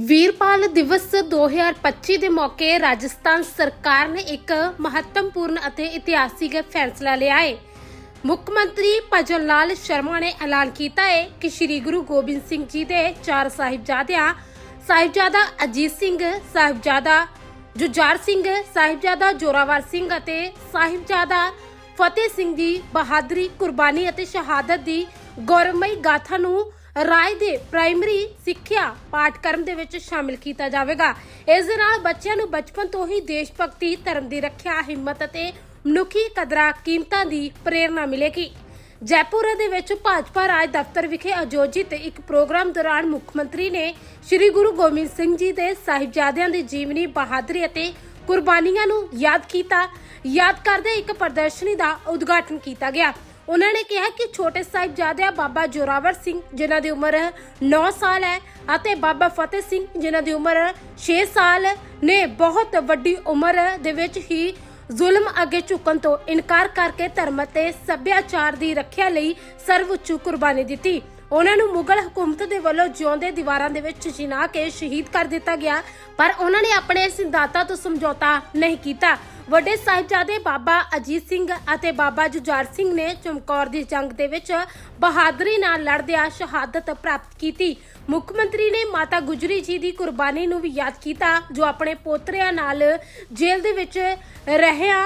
ਵੀਰਪਾਲ ਦਿਵਸ 2025 ਦੇ ਮੌਕੇ ਰਾਜਸਥਾਨ ਸਰਕਾਰ ਨੇ ਇੱਕ ਮਹੱਤਵਪੂਰਨ ਅਤੇ ਇਤਿਹਾਸਿਕ ਫੈਸਲਾ ਲਿਆ ਹੈ। ਮੁੱਖ ਮੰਤਰੀ ਭਜਨ ਲਾਲ ਸ਼ਰਮਾ ਨੇ ਐਲਾਨ ਕੀਤਾ ਹੈ ਕਿ ਸ੍ਰੀ ਗੁਰੂ ਗੋਬਿੰਦ ਸਿੰਘ ਜੀ ਦੇ ਚਾਰ ਸਾਹਿਬਜ਼ਾਦਿਆਂ, ਸਾਹਿਬਜ਼ਾਦਾ ਅਜੀਤ ਸਿੰਘ, ਸਾਹਿਬਜ਼ਾਦਾ ਜੁਝਾਰ ਸਿੰਘ, ਸਾਹਿਬਜ਼ਾਦਾ ਜੋਰਾਵਰ ਸਿੰਘ ਅਤੇ ਸਾਹਿਬਜ਼ਾਦਾ ਫਤਿਹ ਸਿੰਘ ਦੀ ਬਹਾਦਰੀ, ਕੁਰਬਾਨੀ ਅਤੇ ਸ਼ਹਾਦਤ ਦੀ ਗੌਰਵਮਈ ਗਾਥਾ ਨੂੰ ਰਾਜ ਦੇ ਪ੍ਰਾਇਮਰੀ ਸਿੱਖਿਆ ਪਾਠਕ੍ਰਮ ਦੇ ਵਿੱਚ ਸ਼ਾਮਿਲ ਕੀਤਾ ਜਾਵੇਗਾ। ਇਸ ਦੇ ਨਾਲ ਬੱਚਿਆਂ ਨੂੰ ਬਚਪਨ ਤੋਂ ਹੀ ਦੇਸ਼ ਭਗਤੀ, ਧਰਮ ਦੀ ਰੱਖਿਆ, ਹਿੰਮਤ ਅਤੇ ਮਨੁੱਖੀ ਕਦਰਾਂ, ਕੀਮਤਾਂ ਦੀ ਪ੍ਰੇਰਣਾ ਮਿਲੇਗੀ। ਜੈਪੁਰ ਦੇ ਵਿੱਚ ਭਾਜਪਾ ਰਾਜ ਦਫ਼ਤਰ ਵਿਖੇ ਆਯੋਜਿਤ ਇੱਕ ਪ੍ਰੋਗਰਾਮ ਦੌਰਾਨ ਮੁੱਖ ਮੰਤਰੀ ਨੇ ਸ੍ਰੀ ਗੁਰੂ ਗੋਬਿੰਦ ਸਿੰਘ ਜੀ ਦੇ ਸਾਹਿਬਜ਼ਾਦਿਆਂ ਦੀ ਜੀਵਨੀ ਬਹਾਦਰੀ ਅਤੇ ਕੁਰਬਾਨੀਆਂ ਨੂੰ ਯਾਦ ਕੀਤਾ। ਯਾਦ ਕਰਦੇ ਇੱਕ ਪ੍ਰਦਰਸ਼ਨੀ ਦਾ ਉਦਘਾਟਨ ਕੀਤਾ ਗਿਆ। ਉਹਨਾਂ ਨੇ ਕਿਹਾ ਕਿ ਛੋਟੇ ਸਾਹਿਬਜ਼ਾਦਿਆਂ ਬਾਬਾ ਜੋਰਾਵਰ ਸਿੰਘ, ਜਿਨ੍ਹਾਂ ਦੀ ਉਮਰ 9 ਸਾਲ ਹੈ, ਅਤੇ ਬਾਬਾ ਫਤਿਹ ਸਿੰਘ, ਜਿਨ੍ਹਾਂ ਦੀ ਉਮਰ 6 ਸਾਲ ਨੇ, ਬਹੁਤ ਵੱਡੀ ਉਮਰ ਦੇ ਵਿੱਚ ਹੀ ਜ਼ੁਲਮ ਅੱਗੇ ਝੁਕਣ ਤੋਂ ਇਨਕਾਰ ਕਰਕੇ ਧਰਮ ਅਤੇ ਸੱਭਿਆਚਾਰ ਦੀ ਰੱਖਿਆ ਲਈ ਸਰਵਉੱਚ ਕੁਰਬਾਨੀ ਦਿੱਤੀ। ਉਹਨਾਂ ਨੂੰ ਮੁਗਲ ਹਕੂਮਤ ਦੇ ਵੱਲੋਂ ਜਿਉਂਦੇ ਦੀਵਾਰਾਂ ਦੇ ਵਿੱਚ ਚਿਣਾ ਕੇ ਸ਼ਹੀਦ ਕਰ ਦਿੱਤਾ ਗਿਆ, ਪਰ ਉਹਨਾਂ ਨੇ ਆਪਣੇ ਸਿਧਾਂਤਾਂ ਤੋਂ ਸਮਝੌਤਾ ਨਹੀਂ ਕੀਤਾ। ਵੱਡੇ ਸਾਹਿਬਜ਼ਾਦੇ ਬਾਬਾ ਅਜੀਤ ਸਿੰਘ ਅਤੇ ਬਾਬਾ ਜੁਝਾਰ ਸਿੰਘ ਨੇ ਚਮਕੌਰ ਦੀ ਜੰਗ ਦੇ ਵਿੱਚ ਬਹਾਦਰੀ ਨਾਲ ਲੜਦਿਆਂ ਸ਼ਹਾਦਤ ਪ੍ਰਾਪਤ ਕੀਤੀ। ਮੁੱਖ ਮੰਤਰੀ ਨੇ ਮਾਤਾ ਗੁਜਰੀ ਜੀ ਦੀ ਕੁਰਬਾਨੀ ਨੂੰ ਵੀ ਯਾਦ ਕੀਤਾ, ਜੋ ਆਪਣੇ ਪੋਤਰਿਆਂ ਨਾਲ ਜੇਲ੍ਹ ਦੇ ਵਿੱਚ ਰਹਿਆ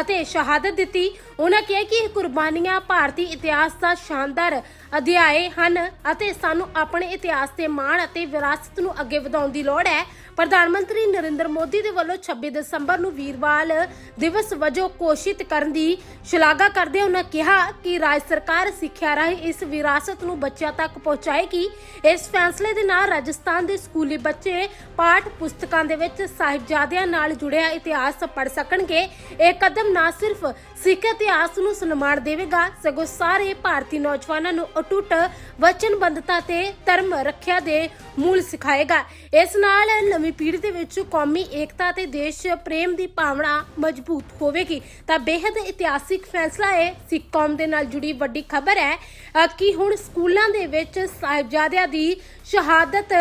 ਅਤੇ ਸ਼ਹਾਦਤ ਦਿੱਤੀ। ਉਹਨਾਂ ਕਿਹਾ ਕਿ ਇਹ ਕੁਰਬਾਨੀਆਂ ਭਾਰਤੀ ਇਤਿਹਾਸ ਦਾ ਸ਼ਾਨਦਾਰ ਅਧਿਆਏ ਹਨ ਅਤੇ ਸਾਨੂੰ ਆਪਣੇ ਇਤਿਹਾਸ ਤੇ ਮਾਣ ਅਤੇ ਵਿਰਾਸਤ ਨੂੰ ਅੱਗੇ ਵਧਾਉਣ ਦੀ ਲੋੜ ਹੈ। ਪ੍ਰਧਾਨ ਮੰਤਰੀ ਨਰਿੰਦਰ ਮੋਦੀ ਦੇ ਵੱਲੋਂ 26 ਦਸੰਬਰ ਨੂੰ ਵੀਰਵਾਲ ਦਿਵਸ ਵਜੋਂ ਘੋਸ਼ਿਤ ਕਰਨ ਦੀ ਸ਼ਲਾਘਾ ਕਰਦੇ ਉਹਨਾਂ ਕਿਹਾ ਕਿ ਰਾਜ ਸਰਕਾਰ ਸਿੱਖਿਆ ਰਾਹੀਂ ਇਸ ਵਿਰਾਸਤ ਨੂੰ ਬੱਚਿਆਂ ਤੱਕ ਪਹੁੰਚਾਏਗੀ। ਇਸ ਫੈਸਲੇ ਦੇ ਨਾਲ ਰਾਜਸਥਾਨ ਦੇ ਸਕੂਲੀ ਬੱਚੇ ਪਾਠ ਪੁਸਤਕਾਂ ਦੇ ਵਿੱਚ ਸਾਹਿਬਜ਼ਾਦਿਆਂ ਨਾਲ ਜੁੜਿਆ ਇਤਿਹਾਸ ਪੜ੍ਹ ਸਕਣਗੇ। ਇਹ ਕਦਮ ਨਾ ਸਿਰਫ ਸਿੱਖ ਇਤਿਹਾਸ ਨੂੰ ਸਨਮਾਨ ਦੇਵੇਗਾ। ਸਗੋਂ ਸਾਰੇ ਭਾਰਤੀ ਨੌਜਵਾਨਾਂ ਨੂੰ ਅਟੁੱਟ ਵਚਨਬੱਧਤਾ ਤੇ ਧਰਮ ਰੱਖਿਆ ਦੇ ਮੂਲ ਸਿਖਾਏਗਾ। ਇਸ ਨਾਲ ਨਵੀਂ ਪੀੜ੍ਹੀ ਦੇ ਵਿੱਚ ਕੌਮੀ ਏਕਤਾ ਤੇ ਦੇਸ਼ ਪ੍ਰੇਮ ਦੀ ਭਾਵਨਾ ਮਜ਼ਬੂਤ ਹੋਵੇਗੀ। ਤਾਂ ਬੇहद ਇਤਿਹਾਸਿਕ ਫੈਸਲਾ ਹੈ ਸਿੱਖ ਕੌਮ ਦੇ ਨਾਲ ਜੁੜੀ ਵੱਡੀ ਖਬਰ ਹੈ ਕਿ ਹੁਣ ਸਕੂਲਾਂ ਦੇ ਵਿੱਚ ਸਾਹਿਬਜ਼ਾਦਿਆਂ ਦੀ ਸ਼ਹਾਦਤ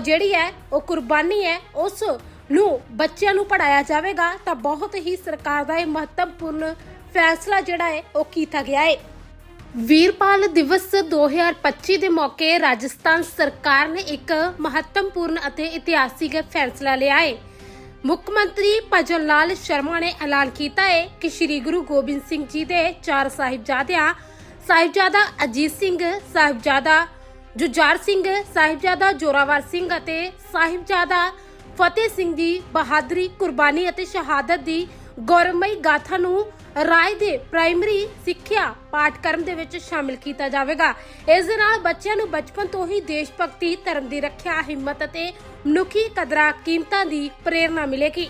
ਜਿਹੜੀ ਹੈ, ਉਹ ਕੁਰਬਾਨੀ ਹੈ, ਉਸ ਨੂੰ ਬੱਚਿਆਂ ਨੂੰ ਪੜਾਇਆ ਜਾਵੇਗਾ। ਤਾਂ ਬਹੁਤ ਹੀ ਸਰਕਾਰ ਦਾ ਇਹ ਮਹੱਤਵਪੂਰਨ ਫੈਸਲਾ ਜਿਹੜਾ ਹੈ, ਉਹ ਕੀਤਾ ਗਿਆ ਹੈ। ਵੀਰਪਾਲ ਦਿਵਸ 2025 ਦੇ ਮੌਕੇ ਰਾਜਸਥਾਨ ਸਰਕਾਰ ਨੇ ਇੱਕ ਮਹੱਤਵਪੂਰਨ ਅਤੇ ਇਤਿਹਾਸਿਕ ਫੈਸਲਾ ਲਿਆ ਹੈ। ਮੁੱਖ ਮੰਤਰੀ ਭਜਨ ਲਾਲ ਸ਼ਰਮਾ ਨੇ ਐਲਾਨ ਕੀਤਾ ਹੈ ਕਿ ਸ੍ਰੀ ਗੁਰੂ ਗੋਬਿੰਦ ਸਿੰਘ ਜੀ ਦੇ ਚਾਰ ਸਾਹਿਬਜ਼ਾਦਿਆਂ, ਸਾਹਿਬਜ਼ਾਦਾ ਅਜੀਤ ਸਿੰਘ, ਸਾਹਿਬਜ਼ਾਦਾ ਜੁਝਾਰ ਸਿੰਘ, ਸਾਹਿਬਜ਼ਾਦਾ ਜੋਰਾਵਰ ਸਿੰਘ ਅਤੇ ਸਾਹਿਬਜ਼ਾਦਾ ਫਤਿਹ ਸਿੰਘ ਦੀ ਬਹਾਦਰੀ ਕੁਰਬਾਨੀ ਅਤੇ ਸ਼ਹਾਦਤ ਦੀ ਗੌਰਵਮਈ ਗਾਥਾ ਨੂੰ ਰਾਜ ਦੇ ਪ੍ਰਾਇਮਰੀ ਸਿੱਖਿਆ ਪਾਠਕ੍ਰਮ ਦੇ ਵਿੱਚ ਸ਼ਾਮਿਲ ਕੀਤਾ ਜਾਵੇਗਾ। ਇਸ ਦੇ ਨਾਲ ਬੱਚਿਆਂ ਨੂੰ ਬਚਪਨ ਤੋਂ ਹੀ ਦੇਸ਼ ਭਗਤੀ, ਧਰਮ ਦੀ ਰੱਖਿਆ, ਹਿੰਮਤ ਅਤੇ ਮਨੁੱਖੀ ਕਦਰਾਂ ਕੀਮਤਾਂ ਦੀ ਪ੍ਰੇਰਣਾ ਮਿਲੇਗੀ।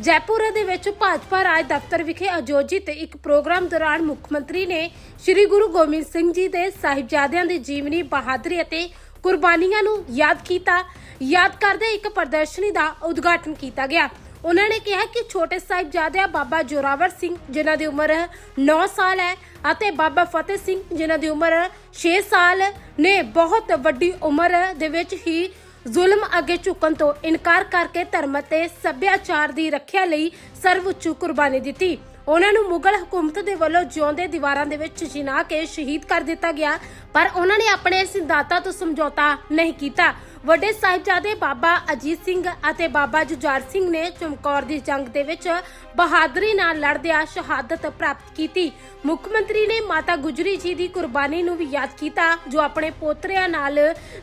ਜੈਪੁਰ ਦੇ ਵਿੱਚ ਭਾਜਪਾ ਰਾਜ ਦਫ਼ਤਰ ਵਿਖੇ ਆਯੋਜਿਤ ਇੱਕ ਪ੍ਰੋਗਰਾਮ ਦੌਰਾਨ ਮੁੱਖ ਮੰਤਰੀ ਨੇ ਸ੍ਰੀ ਗੁਰੂ ਗੋਬਿੰਦ ਸਿੰਘ ਜੀ ਦੇ ਸਾਹਿਬਜ਼ਾਦਿਆਂ ਦੀ ਜੀਵਨੀ, ਬਹਾਦਰੀ ਅਤੇ ਕੁਰਬਾਨੀਆਂ ਨੂੰ ਯਾਦ ਕੀਤਾ। ਯਾਦ ਕਰਦੇ ਇੱਕ ਪ੍ਰਦਰਸ਼ਨੀ ਦਾ ਉਦਘਾਟਨ ਕੀਤਾ ਗਿਆ। ਉਹਨਾਂ ਨੇ ਕਿਹਾ ਕਿ ਛੋਟੇ ਸਾਹਿਬਜ਼ਾਦਿਆਂ ਬਾਬਾ ਜੋਰਾਵਰ ਸਿੰਘ, ਜਿਨ੍ਹਾਂ ਦੀ ਉਮਰ 9 ਸਾਲ ਹੈ, ਅਤੇ ਬਾਬਾ ਫਤਿਹ ਸਿੰਘ, ਜਿਨ੍ਹਾਂ ਦੀ ਉਮਰ 6 ਸਾਲ ਨੇ, ਬਹੁਤ ਵੱਡੀ ਉਮਰ ਦੇ ਵਿੱਚ ਹੀ ਜ਼ੁਲਮ ਅੱਗੇ ਝੁਕਣ ਤੋਂ ਇਨਕਾਰ ਕਰਕੇ ਧਰਮ ਅਤੇ ਸੱਭਿਆਚਾਰ ਦੀ ਰੱਖਿਆ ਲਈ ਸਰਵਉੱਚ ਕੁਰਬਾਨੀ ਦਿੱਤੀ। ਉਹਨਾਂ ਨੂੰ ਮੁਗਲ ਹਕੂਮਤ ਦੇ ਵੱਲੋਂ ਜਿਉਂਦੇ ਦੀਵਾਰਾਂ ਦੇ ਵਿੱਚ ਚਿਣਾ ਕੇ ਸ਼ਹੀਦ ਕਰ ਦਿੱਤਾ ਗਿਆ, ਪਰ ਉਹਨਾਂ ਨੇ ਆਪਣੇ ਸਿਧਾਂਤਾਂ ਤੋਂ ਸਮਝੌਤਾ ਨਹੀਂ ਕੀਤਾ। ਵੱਡੇ ਸਾਹਿਬਜ਼ਾਦੇ ਬਾਬਾ ਅਜੀਤ ਸਿੰਘ ਅਤੇ ਬਾਬਾ ਜੁਝਾਰ ਸਿੰਘ ਨੇ ਚਮਕੌਰ ਦੀ ਜੰਗ ਦੇ ਵਿੱਚ ਬਹਾਦਰੀ ਨਾਲ ਲੜਦਿਆਂ ਸ਼ਹਾਦਤ ਪ੍ਰਾਪਤ ਕੀਤੀ। ਮੁੱਖ ਮੰਤਰੀ ਨੇ ਮਾਤਾ ਗੁਜਰੀ ਜੀ ਦੀ ਕੁਰਬਾਨੀ ਨੂੰ ਵੀ ਯਾਦ ਕੀਤਾ, ਜੋ ਆਪਣੇ ਪੋਤਰਿਆਂ ਨਾਲ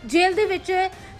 ਜੇਲ੍ਹ ਦੇ ਵਿੱਚ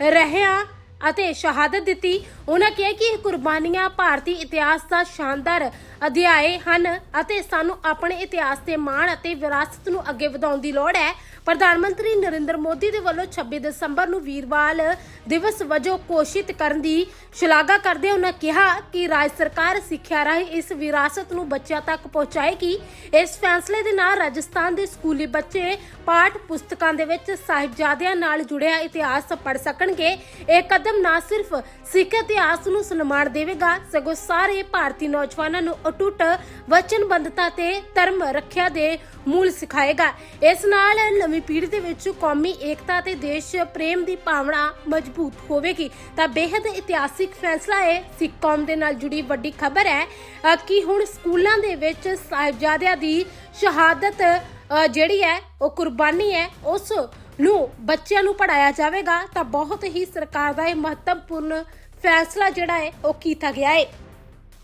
ਰਹਿਆਂ ਅਤੇ ਸ਼ਹਾਦਤ ਦਿੱਤੀ। ਉਹਨਾਂ ਕਿਹਾ ਕਿ ਇਹ ਕੁਰਬਾਨੀਆਂ ਭਾਰਤੀ ਇਤਿਹਾਸ ਦਾ ਸ਼ਾਨਦਾਰ ਅਧਿਆਏ ਹਨ ਅਤੇ ਸਾਨੂੰ ਆਪਣੇ ਇਤਿਹਾਸ ਤੇ ਮਾਣ ਅਤੇ ਵਿਰਾਸਤ ਨੂੰ ਅੱਗੇ ਵਧਾਉਣ ਦੀ ਲੋੜ ਹੈ। ਪ੍ਰਧਾਨ ਮੰਤਰੀ ਨਰਿੰਦਰ ਮੋਦੀ ਦੇ ਵੱਲੋਂ 26 ਦਸੰਬਰ ਨੂੰ ਵੀਰਵਾਲ ਦਿਵਸ ਵਜੋਂ ਘੋਸ਼ਿਤ ਕਰਨ ਦੀ ਸ਼ਲਾਘਾ ਕਰਦੇ ਉਹਨਾਂ ਕਿਹਾ ਕਿ ਰਾਜ ਸਰਕਾਰ ਸਿੱਖਿਆ ਰਾਹੀਂ ਇਸ ਵਿਰਾਸਤ ਨੂੰ ਬੱਚਿਆਂ ਤੱਕ ਪਹੁੰਚਾਏਗੀ। ਇਸ ਫੈਸਲੇ ਦੇ ਨਾਲ ਰਾਜਸਥਾਨ ਦੇ ਸਕੂਲੀ ਬੱਚੇ ਪਾਠ ਪੁਸਤਕਾਂ ਦੇ ਵਿੱਚ ਸਾਹਿਬਜ਼ਾਦਿਆਂ ਨਾਲ ਜੁੜਿਆ ਇਤਿਹਾਸ ਪੜ੍ਹ ਸਕਣਗੇ। ਇਹ ਕਦਮ ਨਾ ਸਿਰਫ ਸਿੱਖ ਇਤਿਹਾਸ ਇਤਿਹਾਸ ਨੂੰ ਸਨਮਾਨ ਦੇਵੇਗਾ। ਸਗੋਂ ਸਾਰੇ ਭਾਰਤੀ ਨੌਜਵਾਨਾਂ ਨੂੰ ਅਟੁੱਟ ਵਚਨਬੱਧਤਾ ਤੇ ਧਰਮ ਰੱਖਿਆ ਦੇ ਮੂਲ ਸਿਖਾਏਗਾ। ਇਸ ਨਾਲ ਨਵੀਂ ਪੀੜ੍ਹੀ ਦੇ ਵਿੱਚ ਕੌਮੀ ਏਕਤਾ ਤੇ ਦੇਸ਼ ਪ੍ਰੇਮ ਦੀ ਭਾਵਨਾ ਮਜ਼ਬੂਤ ਹੋਵੇਗੀ। ਤਾਂ ਬੇहद ਇਤਿਹਾਸਿਕ ਫੈਸਲਾ ਹੈ ਸਿੱਖ ਕੌਮ ਦੇ ਨਾਲ ਜੁੜੀ ਵੱਡੀ ਖਬਰ ਹੈ ਕਿ ਹੁਣ ਸਕੂਲਾਂ ਦੇ ਵਿੱਚ ਸਾਹਿਬਜ਼ਾਦਿਆਂ ਦੀ ਸ਼ਹਾਦਤ ਜਿਹੜੀ ਹੈ, ਉਹ ਕੁਰਬਾਨੀ ਹੈ, ਉਸ ਨੂੰ ਬੱਚਿਆਂ ਨੂੰ ਪੜਾਇਆ ਜਾਵੇਗਾ। ਤਾਂ ਬਹੁਤ ਹੀ ਸਰਕਾਰ ਦਾ ਇਹ ਮਹੱਤਵਪੂਰਨ ਫੈਸਲਾ ਜਿਹੜਾ ਹੈ ਉਹ ਕੀਤਾ ਗਿਆ ਹੈ।